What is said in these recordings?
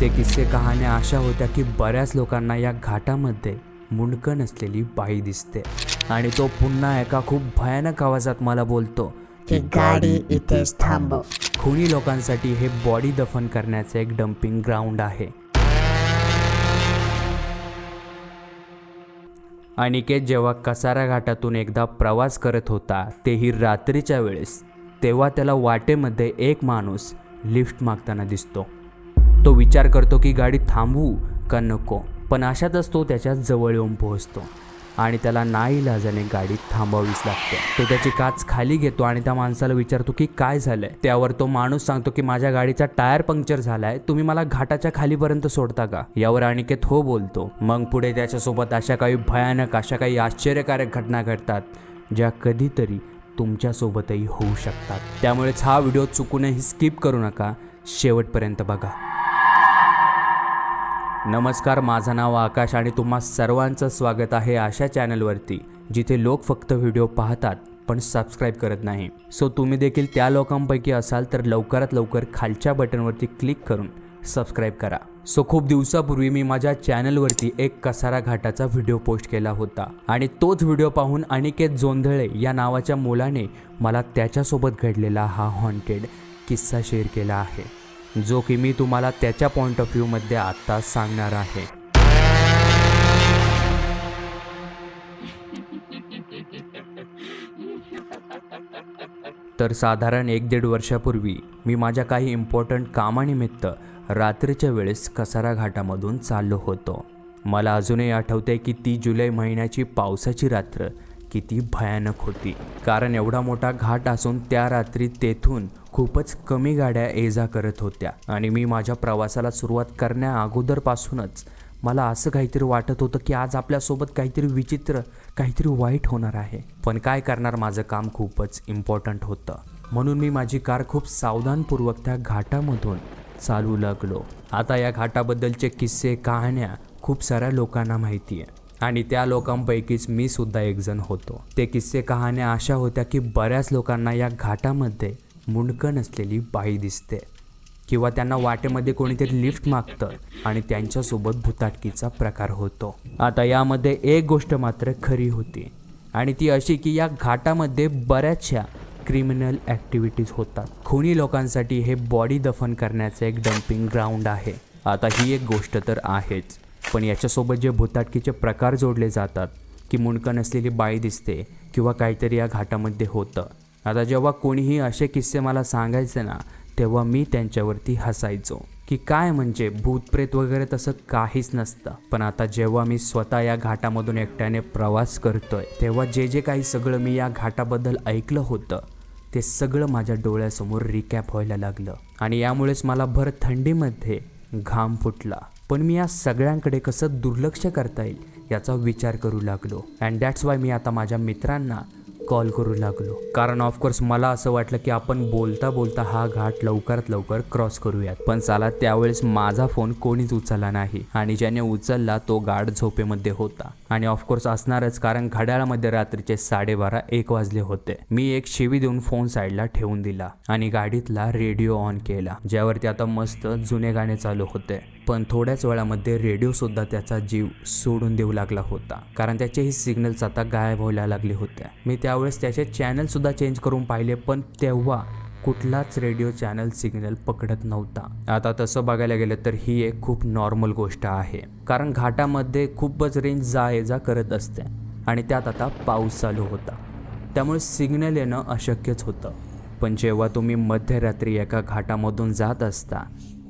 ते किस्से कहाण्या अशा होत्या की बऱ्याच लोकांना या घाटामध्ये मुंडकं नसलेली बाई दिसते. आणि तो पुन्हा एका खूप भयानक आवाजात मला बोलतो की गाडी इथेच थांबव. खुणी लोकांसाठी हे बॉडी दफन करण्याचं एक डम्पिंग ग्राउंड आहे. अनिकेत जेव्हा कसारा घाटातून एकदा प्रवास करत होता तेही रात्रीच्या वेळेस तेव्हा त्याला वाटेमध्ये एक माणूस लिफ्ट मागताना दिसतो. तो विचार करतो की गाडी थांबवू का नको. पण अशातच तो त्याच्याजवळ येऊन पोहोचतो आणि त्याला नाईलाजाने गाडी थांबवावीच लागते. तो त्याची काच खाली घेतो आणि त्या माणसाला विचारतो की काय झालंय? त्यावर तो माणूस सांगतो की माझ्या गाडीचा टायर पंक्चर झालाय तुम्ही मला घाटाच्या खालीपर्यंत सोडता का? यावर अनिकेत हो बोलतो. मग पुढे त्याच्यासोबत अशा काही भयानक अशा काही आश्चर्यकारक घटना घडतात ज्या कधीतरी तुमच्यासोबतही होऊ शकतात. त्यामुळेच हा व्हिडिओ चुकूनही स्किप करू नका. शेवटपर्यंत बघा. नमस्कार माझं नाव आकाश आणि तुम्हा सर्वांचं स्वागत आहे अशा चॅनलवरती जिथे लोक फक्त व्हिडिओ पाहतात पण सबस्क्राईब करत नाही. सो तुम्ही देखील त्या लोकांपैकी असाल तर लवकरात लवकर खालच्या बटनवरती क्लिक करून सबस्क्राईब करा. सो खूप दिवसापूर्वी मी माझ्या चॅनलवरती एक कसारा घाटाचा व्हिडिओ पोस्ट केला होता आणि तोच व्हिडिओ पाहून अनिकेत जोंधळे या नावाच्या मुलाने मला त्याच्यासोबत घडलेला हा हॉन्टेड किस्सा शेअर केला आहे. जो की मी तुम्हाला त्याच्या पॉईंट ऑफ व्ह्यूमध्ये आत्ता सांगणार आहे. तर साधारण एक दीड वर्षापूर्वी मी माझ्या काही इम्पॉर्टंट कामानिमित्त रात्रीच्या वेळेस कसारा घाटामधून चाललो होतो. मला अजूनही आठवते की ती जुलै महिन्याची पावसाची रात्र किती भयानक होती. कारण एवढा मोठा घाट असून त्या रात्री तेथून खूपच कमी गाड्या ये जा करत होत्या. आणि मी माझ्या प्रवासाला सुरुवात करण्या अगोदरपासूनच मला असं काहीतरी वाटत होतं की आज आपल्यासोबत काहीतरी विचित्र काहीतरी वाईट होणार आहे. पण काय करणार माझं काम खूपच इम्पॉर्टंट होतं. म्हणून मी माझी कार खूप सावधानपूर्वक त्या घाटामधून चालू लागलो. आता या घाटाबद्दलचे किस्से कहाण्या खूप साऱ्या लोकांना माहिती आहे आणि त्या लोकांपैकीच मी सुद्धा एकजण होतो. ते किस्से कहाण्या अशा होत्या की बऱ्याच लोकांना या घाटामध्ये मुंडकं नसलेली बाई दिसते. किंवा त्यांना वाटेमध्ये कोणीतरी लिफ्ट मागतं आणि त्यांच्यासोबत भुताटकीचा प्रकार होतो. आता यामध्ये एक गोष्ट मात्र खरी होती आणि ती अशी की या घाटामध्ये बऱ्याचशा क्रिमिनल ॲक्टिव्हिटीज होतात. खुनी लोकांसाठी हे बॉडी दफन करण्याचं एक डम्पिंग ग्राउंड आहे. आता ही एक गोष्ट तर आहेच. पण याच्यासोबत जे भुताटकीचे प्रकार जोडले जातात की मुंडकं नसलेली बाई दिसते किंवा काहीतरी या घाटामध्ये होतं. आता जेव्हा कोणीही असे किस्से मला सांगायचे ना तेव्हा मी त्यांच्यावरती हसायचो. की काय म्हणजे भूतप्रेत वगैरे तसं काहीच नसतं. पण आता जेव्हा मी स्वतः या घाटामधून एकट्याने प्रवास करतोय तेव्हा जे जे काही सगळं मी या घाटाबद्दल ऐकलं होतं ते सगळं माझ्या डोळ्यासमोर रिकॅप व्हायला लागलं. आणि यामुळेच मला भर थंडीमध्ये घाम फुटला. पण मी या सगळ्यांकडे कसं दुर्लक्ष करता येईल याचा विचार करू लागलो. अँड दॅट्स वाय मी आता माझ्या मित्रांना कॉल करू लागलो. कारण ऑफकोर्स मला असं वाटलं की आपण बोलता बोलता हा घाट लवकरात लवकर क्रॉस करूयात. पण चला त्यावेळेस माझा फोन कोणीच उचलला नाही. आणि ज्याने उचलला तो गाठ झोपेमध्ये होता. आणि ऑफकोर्स असणारच कारण घड्याळामध्ये रात्रीचे साडेबारा एक वाजले होते. मी एक शिवी देऊन फोन साईडला ठेवून दिला आणि गाडीतला रेडिओ ऑन केला ज्यावरती आता मस्त जुने गाणे चालू होते. पण थोड्याच वेळामध्ये रेडिओसुद्धा त्याचा जीव सोडून देऊ लागला होता. कारण त्याचेही सिग्नल्स आता गायब व्हायला लागले होते. मी त्यावेळेस त्याचे चॅनलसुद्धा चेंज करून पाहिले पण तेव्हा कुठलाच रेडिओ चॅनल सिग्नल पकडत नव्हता. आता तसं बघायला गेलं तर ही एक खूप नॉर्मल गोष्ट आहे. कारण घाटामध्ये खूपच रेंज जा ये जा करत असते आणि त्यात आता पाऊस चालू होता. त्यामुळे सिग्नल येणं अशक्यच होतं. पण जेव्हा तुम्ही मध्यरात्री एका घाटामधून जात असता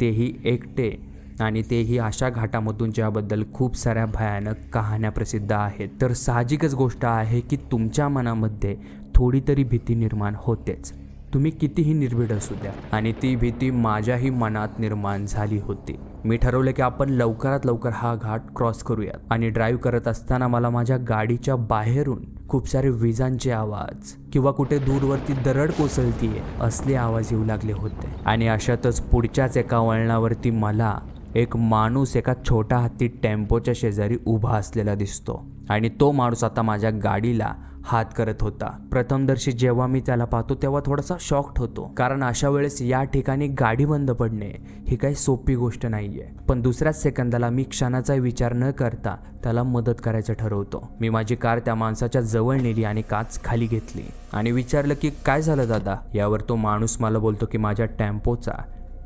तेही एकटे आणि तेही अशा घाटामधून ज्याबद्दल खूप साऱ्या भयानक कहाण्या प्रसिद्ध आहेत. तर साहजिकच गोष्ट आहे की तुमच्या मनामध्ये थोडी तरी भीती निर्माण होतेच. तुम्ही कितीही निर्भीड असू द्या. आणि ती भीती माझ्याही मनात निर्माण झाली होती. मी ठरवलं की आपण लवकरात लवकर हा घाट क्रॉस करूयात. आणि ड्राईव्ह करत असताना मला माझ्या गाडीच्या बाहेरून खूप सारे विजांचे आवाज किंवा कुठे दूरवरती दरड कोसळतीये असले आवाज येऊ लागले होते. आणि अशातच पुढच्याच एका वळणावरती मला एक माणूस एका छोटा हत्ती टेम्पोच्या शेजारी उभा असलेला दिसतो आणि तो माणूस आता माझ्या गाडीला हात करत होता. प्रथमदर्शी जेव्हा मी त्याला पाहतो तेव्हा थोडासा शॉक्ड होतो. कारण अशा वेळेस या ठिकाणी गाडी बंद पडणे ही काही सोपी गोष्ट नाहीये. पण दुसऱ्याच सेकंदाला मी क्षणाचा विचार न करता त्याला मदत करायचं ठरवतो. मी माझी कार त्या माणसाच्या जवळ नेली आणि काच खाली घेतली. आणि विचारलं की काय झालं दादा? यावर तो माणूस मला बोलतो की माझ्या टेम्पोचा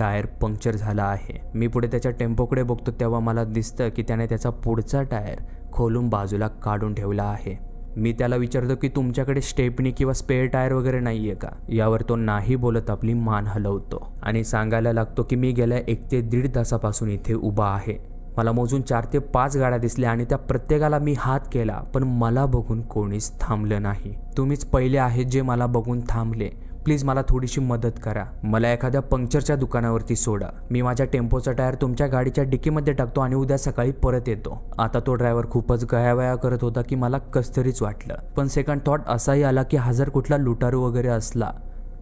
टायर पंक्चर झाला आहे. मी पुढे त्याच्या टेम्पोकडे बघतो तेव्हा मला दिसतं की त्याने त्याचा पुढचा टायर खोलून बाजूला काढून ठेवला आहे. मी त्याला विचारतो की तुमच्याकडे स्टेपनी किंवा स्पेअर टायर वगैरे नाही आहे का? यावर तो नाही बोलत आपली मान हलवतो आणि सांगायला लागतो की मी गेल्या एक ते दीड तासापासून इथे उभा आहे. मला मोजून चार ते पाच गाड्या दिसल्या आणि त्या प्रत्येकाला मी हात केला पण मला बघून कोणीच थांबलं नाही. तुम्हीच पहिले आहेत जे मला बघून थांबले. प्लीज मला थोडीशी मदत करा. मला एखाद्या पंक्चरच्या दुकानावरती सोडा. मी माझ्या टेम्पोचा टायर तुमच्या गाडीच्या डिकीमध्ये टाकतो आणि उद्या सकाळी परत येतो. आता तो ड्रायव्हर खूपच गयावया करत होता की मला कसतरीच वाटलं. पण सेकंड थॉट असाही आला की हा जर कुठला लुटारू वगैरे असला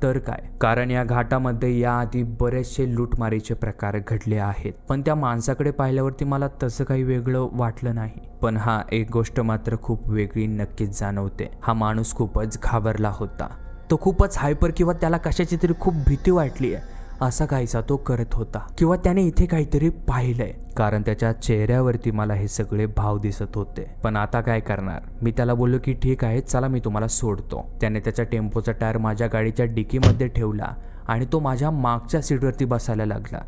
तर काय? कारण या घाटामध्ये याआधी बरेचसे लूटमारीचे प्रकार घडले आहेत. पण त्या माणसाकडे पाहिल्यावरती मला तसं काही वेगळं वाटलं नाही. पण हा एक गोष्ट मात्र खूप वेगळी नक्कीच जाणवते. हा माणूस खूपच घाबरला होता. तो खूपच हायपर किंवा त्याला कशाची तरी खूप भीती वाटली आहे असा काहीसा तो करत होता. किंवा त्याने इथे काहीतरी पाहिलंय. कारण त्याच्या चेहऱ्यावरती मला हे सगळे भाव दिसत होते. पण आता काय करणार? मी त्याला बोललो की ठीक आहे चला मी तुम्हाला सोडतो. त्याने त्याच्या टेम्पोचा टायर माझ्या गाडीच्या डिकीमध्ये ठेवला आणि तो माझ्या मागच्या सीटवरती बसायला लागला.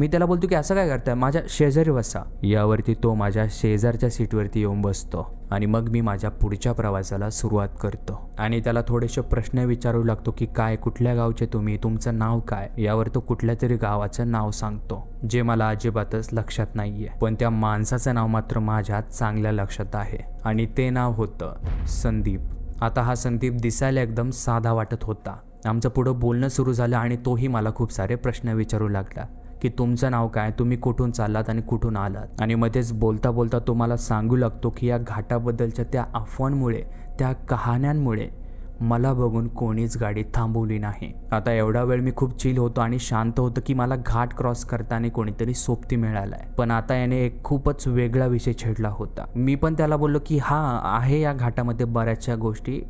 मी त्याला बोलतो की असं काय करताय? माझ्या शेजारी बसा. यावरती तो माझ्या शेजारच्या सीटवरती येऊन बसतो आणि मग मी माझ्या पुढच्या प्रवासाला सुरुवात करतो. आणि त्याला थोडेसे प्रश्न विचारू लागतो की काय? कुठल्या गावचे तुम्ही? तुमचं नाव काय? यावर तो कुठल्या तरी गावाचं नाव सांगतो जे मला अजिबातच लक्षात नाहीये. पण त्या माणसाचं नाव मात्र माझ्या चांगल्या लक्षात आहे. आणि ते नाव होतं संदीप. आता हा संदीप दिसायला एकदम साधा वाटत होता. आमचं पुढं बोलणं सुरू झालं आणि तोही मला खूप सारे प्रश्न विचारू लागला. की तुमचं नाव काय? तुम्ही कुठून चाललात आणि कुठून आलात? आणि मध्येच बोलता बोलता तुम्हाला सांगू लागतो की या घाटाबद्दलच्या त्या अफवांमुळे त्या कहाण्यांमुळे मला बघून कोणीच गाडी थांबवली नाही. आता एवढा वेळ मी खूप चिल होतो आणि शांत होतो की मला घाट क्रॉस करताना कोणीतरी सोबती मिळालाय. पण आता याने एक खूपच वेगळा विषय छेडला होता. मी पण त्याला बोललो की हा आहे या घाटामध्ये बऱ्याचशा गोष्टी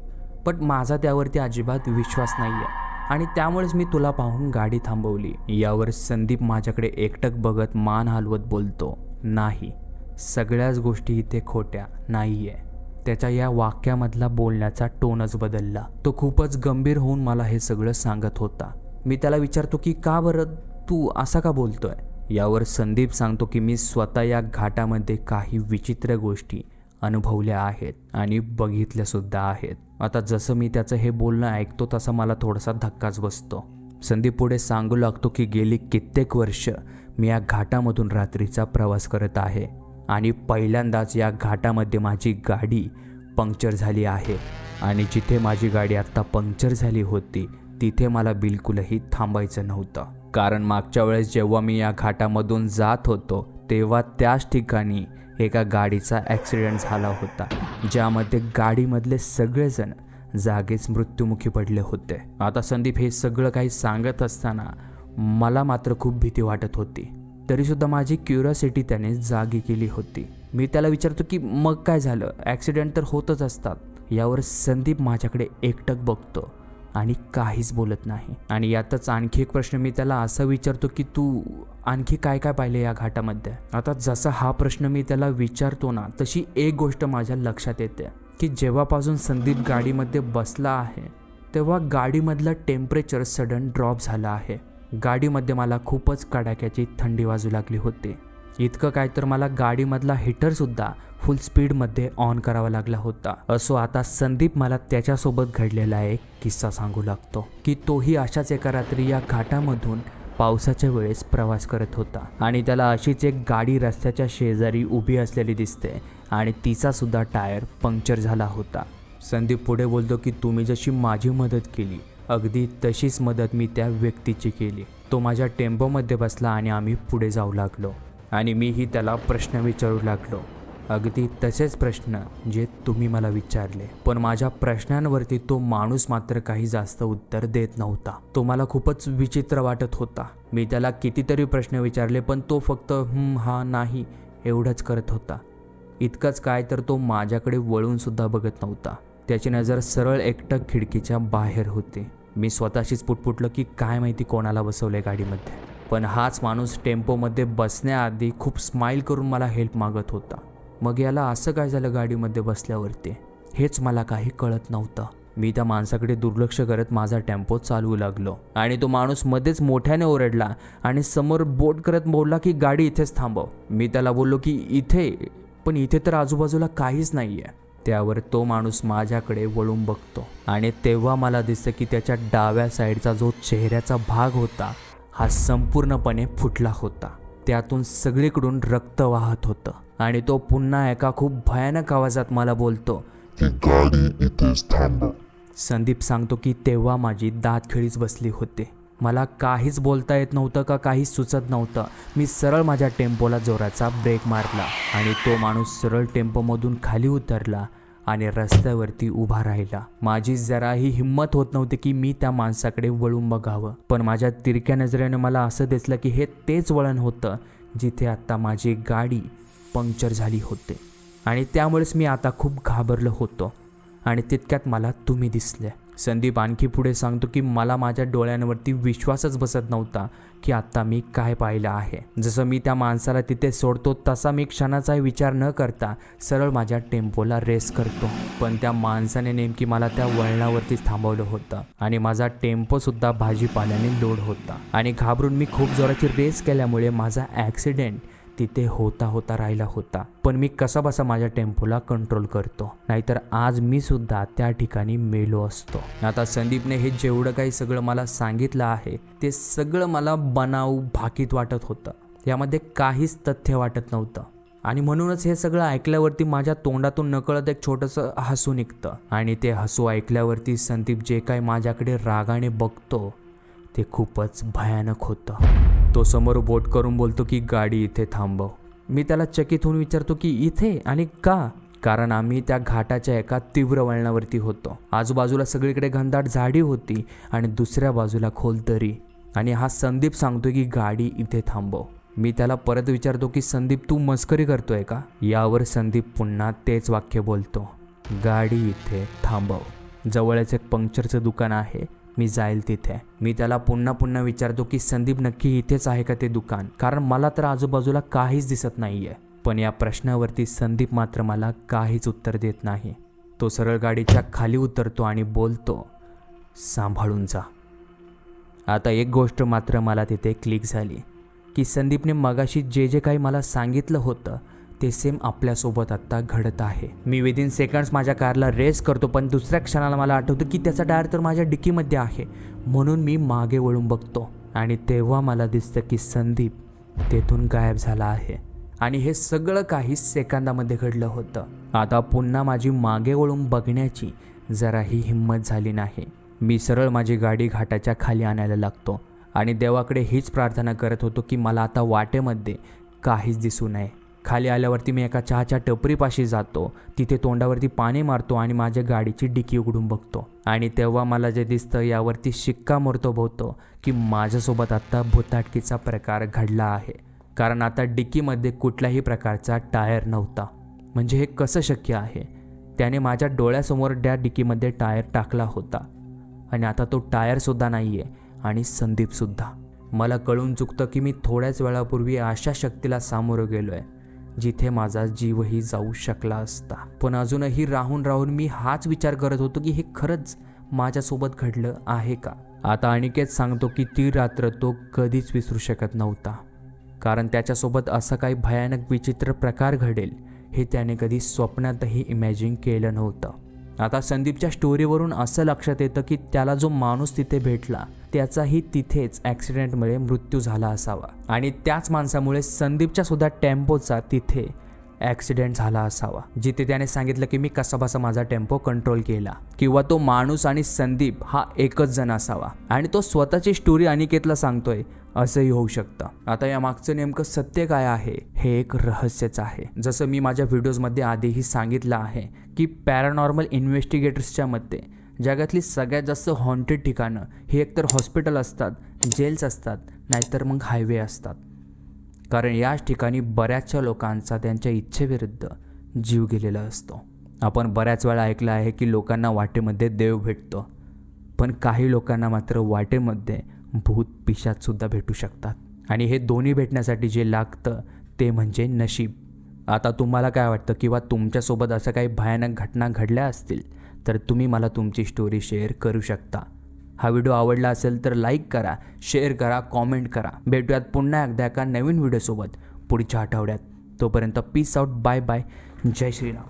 पण माझा त्यावरती अजिबात विश्वास नाही आहे आणि त्यामुळेच मी तुला पाहून गाडी थांबवली. यावर संदीप माझ्याकडे एकटक बघत मान हलवत बोलतो नाही सगळ्याच गोष्टी इथे खोट्या नाही आहे त्याच्या या वाक्यामधला बोलण्याचा टोनच बदलला. तो खूपच गंभीर होऊन मला हे सगळं सांगत होता. मी त्याला विचारतो की का बरं तू असा का बोलतोय? यावर संदीप सांगतो की मी स्वतः या घाटामध्ये काही विचित्र गोष्टी अनुभवल्या आहेत आणि बघितल्यासुद्धा आहेत. आता जसं मी त्याचं हे बोलणं ऐकतो तसा मला थोडासा धक्काच बसतो. संदीप पुढे सांगू लागतो की गेली कित्येक वर्ष मी या घाटामधून रात्रीचा प्रवास करत आहे आणि पहिल्यांदाच या घाटामध्ये माझी गाडी पंक्चर झाली आहे. आणि जिथे माझी गाडी आत्ता पंक्चर झाली होती तिथे मला बिलकुलही थांबायचं नव्हतं. कारण मागच्या वेळेस जेव्हा मी या घाटामधून जात होतो तेव्हा त्याच ठिकाणी एका गाडीचा ॲक्सिडेंट झाला होता ज्यामध्ये गाडीमधले सगळेजण जागेच मृत्युमुखी पडले होते. आता संदीप हे सगळं काही सांगत असताना मला मात्र खूप भीती वाटत होती. तरीसुद्धा माझी क्युरियोसिटी त्याने जागी केली होती. मी त्याला विचारतो की मग काय झालं? ॲक्सिडेंट तर होतच असतात. यावर संदीप माझ्याकडे एकटक बघतो. आणि काहीच बोलत नाही. आणि यातच आणखी एक प्रश्न मी त्याला असा विचारतो की तू आणखी काय काय पाहिलं या घाटामध्ये? आता जसा हा प्रश्न मी त्याला विचारतो ना तशी एक गोष्ट माझ्या लक्षात येते की जेव्हापासून संदीप गाडीमध्ये बसला आहे तेव्हा गाडीमधलं टेम्परेचर सडन ड्रॉप झालं आहे. गाडीमध्ये मला खूपच कडाक्याची थंडी वाजू लागली होती. इतकं काय तर मला गाडीमधला हिटरसुद्धा फुल स्पीडमध्ये ऑन करावा लागला होता. असो आता संदीप मला त्याच्यासोबत घडलेला एक किस्सा सांगू लागतो. की तोही अशाच एका रात्री या घाटामधून पावसाच्या वेळेस प्रवास करत होता. आणि त्याला अशीच एक गाडी रस्त्याच्या शेजारी उभी असलेली दिसते आणि तिचा सुद्धा टायर पंक्चर झाला होता. संदीप पुढे बोलतो की तुम्ही जशी माझी मदत केली अगदी तशीच मदत मी त्या व्यक्तीची केली. तो माझ्या टेम्पोमध्ये बसला आणि आम्ही पुढे जाऊ लागलो. आणि मीही त्याला प्रश्न विचारू लागलो. अगदी तसेच प्रश्न जे तुम्ही मला विचारले. पण माझ्या प्रश्नांवरती तो माणूस मात्र काही जास्त उत्तर देत नव्हता. तो मला खूपच विचित्र वाटत होता. मी त्याला कितीतरी प्रश्न विचारले पण तो फक्त हा नाही एवढंच करत होता. इतकंच काय तर तो माझ्याकडे वळूनसुद्धा बघत नव्हता. त्याची नजर सरळ एकटक खिडकीच्या बाहेर होती. मी स्वतःशीच पुटपुटलं की काय माहिती कोणाला बसवलंय गाडीमध्ये. पण हाच माणूस टेम्पोमध्ये बसण्याआधी खूप स्माईल करून मला हेल्प मागत होता. मग याला असं काय झालं गाडीमध्ये बसल्यावरती? हेच मला काही कळत नव्हतं. मी त्या माणसाकडे दुर्लक्ष करत माझा टेम्पो चालवू लागलो आणि तो माणूस मध्येच मोठ्याने ओरडला आणि समोर बोट करत बोलला की गाडी इथेच थांबव. मी त्याला बोललो की इथे? पण इथे तर आजूबाजूला काहीच नाही आहे त्यावर तो माणूस माझ्याकडे वळून बघतो आणि तेव्हा मला दिसतं की त्याच्या डाव्या साईडचा जो चेहऱ्याचा भाग होता हा संपूर्णपणे फुटला होता. त्यातून सगळीकडून रक्त वाहत होतं आणि तो पुन्हा एका खूप भयानक आवाजात मला बोलतो गाडी इथेच थांबव. संदीप सांगतो की तेव्हा माझी दात खिळीच बसली होती. मला काहीच बोलता येत नव्हतं का काहीच सुचत नव्हतं. मी सरळ माझ्या टेम्पोला जोराचा ब्रेक मारला आणि तो माणूस सरळ टेम्पोमधून खाली उतरला आणि रस्त्यावरती उभा राहिला. माझी जराही हिंमत होत नव्हती की मी त्या माणसाकडे वळून बघावं. पण माझ्या तिरक्या नजरेनं मला असं दिसलं की हे तेच वळण होतं जिथे आत्ता माझी गाडी पंक्चर झाली होते. आणि त्यामुळेच मी आता खूप घाबरलो होतो. आणि तितक्यात मला तुम्ही दिसले. संदीप आणखी पुढे सांगतो की मला माझ्या डोळ्यांवरती विश्वासच बसत नव्हता की आत्ता मी काय पाहिलं आहे. जसं मी त्या माणसाला तिथे सोडतो तसा मी क्षणाचाही विचार न करता सरळ माझ्या टेम्पोला रेस करतो. पण त्या माणसाने नेमकी मला त्या वळणावरतीच थांबवलं होतं आणि माझा टेम्पोसुद्धा भाजीपाल्याने लोड होता. आणि घाबरून मी खूप जोराची रेस केल्यामुळे माझा ॲक्सिडेंट तिथे होता होता राहिला होता. पण मी कसा बसा माझ्या टेम्पोला कंट्रोल करतो. नाहीतर आज मी सुद्धा त्या ठिकाणी मेलो असतो. आता संदीपने हे जेवढं काही सगळं मला सांगितलं आहे ते सगळं मला बनाऊ भाकीत वाटत होतं. यामध्ये काहीच तथ्य वाटत नव्हतं. आणि म्हणूनच हे सगळं ऐकल्यावरती माझ्या तोंडातून नकळत एक छोटंसं हसू निघतं. आणि ते हसू ऐकल्यावरती संदीप जे काय माझ्याकडे रागाने बघतो ते खूपच भयानक होतं. तो समोर बोट करून बोलतो की गाडी इथे थांबव. मी त्याला चकित होऊन विचारतो की इथे आणि का? कारण आम्ही त्या घाटाच्या एका तीव्र वळणावरती होतो. आजूबाजूला सगळीकडे घनदाट झाडी होती आणि दुसऱ्या बाजूला खोल दरी. आणि हा संदीप सांगतो की गाडी इथे थांबव. मी त्याला परत विचारतो की संदीप तू मस्करी करतोय का? यावर संदीप पुन्हा तेच वाक्य बोलतो. गाडी इथे थांबव. जवळच एक पंक्चरचं दुकान आहे. मी जाईल तिथे. मी त्याला पुन्हा पुन्हा विचारतो की संदीप नक्की इथेच आहे का ते दुकान? कारण मला तर आजूबाजूला काहीच दिसत नाहीये. पण या प्रश्नावरती संदीप मात्र मला काहीच उत्तर देत नाही. तो सरळ गाडीच्या खाली उतरतो आणि बोलतो सांभाळून जा. आता एक गोष्ट मात्र मला तिथे क्लिक झाली की संदीपने मगाशी जे जे काही मला सांगितलं होतं ते सेम आपल्यासोबत आत्ता घडत आहे. मी विदिन सेकंड्स माझ्या कारला रेस करतो पण दुसऱ्या क्षणाला मला आठवतं की त्याचा टायर तर माझ्या डिकीमध्ये आहे. म्हणून मी मागे वळून बघतो. आणि तेव्हा मला दिसतं की संदीप तेथून गायब झाला आहे. आणि हे सगळं काही सेकंदामध्ये घडलं होतं. आता पुन्हा माझी मागे वळून बघण्याची जराही हिंमत झाली नाही. मी सरळ माझी गाडी घाटाच्या खाली आणायला लागतो. आणि देवाकडे हीच प्रार्थना करत होतो की मला आता वाटेमध्ये काहीच दिसू नये. खाली आल्यावरती मी एका चहाच्या टपरीपाशी जातो. तिथे तोंडावरती पाणी मारतो आणि माझ्या गाडीची डिकी उघडून बघतो. आणि तेव्हा मला जे दिसतं यावरती शिक्कामोर्तब होतो की माझ्यासोबत आत्ता भुताटकीचा प्रकार घडला आहे. कारण आता डिकीमध्ये कुठल्याही प्रकारचा टायर नव्हता. म्हणजे हे कसं शक्य आहे? त्याने माझ्या डोळ्यासमोर त्या डिकीमध्ये टायर टाकला होता. आणि आता तो टायरसुद्धा नाही आहे आणि संदीपसुद्धा मला कळून चुकतं की मी थोड्याच वेळापूर्वी अशा शक्तीला सामोरं गेलो आहे जिथे माझा जीवही जाऊ शकला असता. पण अजूनही राहून राहून मी हाच विचार करत होतो की हे खरंच माझ्यासोबत घडलं आहे का? आता अनिकेत सांगतो की ती रात्र तो कधीच विसरू शकत नव्हता. कारण त्याच्यासोबत असा काही भयानक विचित्र प्रकार घडेल हे त्याने कधी स्वप्नातही इमॅजिन केलं नव्हतं. आता संदीपच्या स्टोरीवरून असं लक्षात येतं की त्याला जो माणूस तिथे भेटला त्याचाही तिथेच ॲक्सिडेंटमुळे मृत्यू झाला असावा. आणि त्याच माणसामुळे संदीपच्या सुद्धा टेम्पोचा तिथे ॲक्सिडेंट झाला असावा जिथे त्याने सांगितलं की मी कसाबसा माझा टेम्पो कंट्रोल केला. किंवा तो माणूस आणि संदीप हा एकच जण असावा. आणि तो स्वतःची स्टोरी अनिकेतला सांगतोय असंही होऊ शकतं. आता या मागचं नेमकं सत्य काय आहे हे एक रहस्यच आहे. जसं मी माझ्या व्हिडिओजमध्ये आधीही सांगितलं आहे की पॅरानॉर्मल इन्व्हेस्टिगेटर्सच्या मते जगातली सगळ्यात जास्त हॉन्टेड ठिकाणं हे एकतर हॉस्पिटल असतात जेल्स असतात नाहीतर मग हायवे असतात. कारण याच ठिकाणी बऱ्याचशा लोकांचा त्यांच्या इच्छेविरुद्ध जीव गेलेला असतो. आपण बऱ्याच वेळा ऐकलं आहे की लोकांना वाटेमध्ये देव भेटतो पण काही लोकांना मात्र वाटेमध्ये भूत पिशाचसुद्धा भेटू शकतात. आणि हे दोन्ही भेटण्यासाठी जे लागतं ते म्हणजे नशीब. आता तुम्हाला काय वाटतं किंवा तुमच्यासोबत असं काही भयानक घटना घडल्या असतील तर तुम्ही मला तुमची स्टोरी शेअर करू शकता. हा व्हिडिओ आवडला असेल तर लाईक करा शेअर करा कॉमेंट करा. भेटूयात पुन्हा एकदा एका नवीन व्हिडिओसोबत पुढच्या आठवड्यात. तोपर्यंत पीस आउट बाय बाय जय श्रीराम.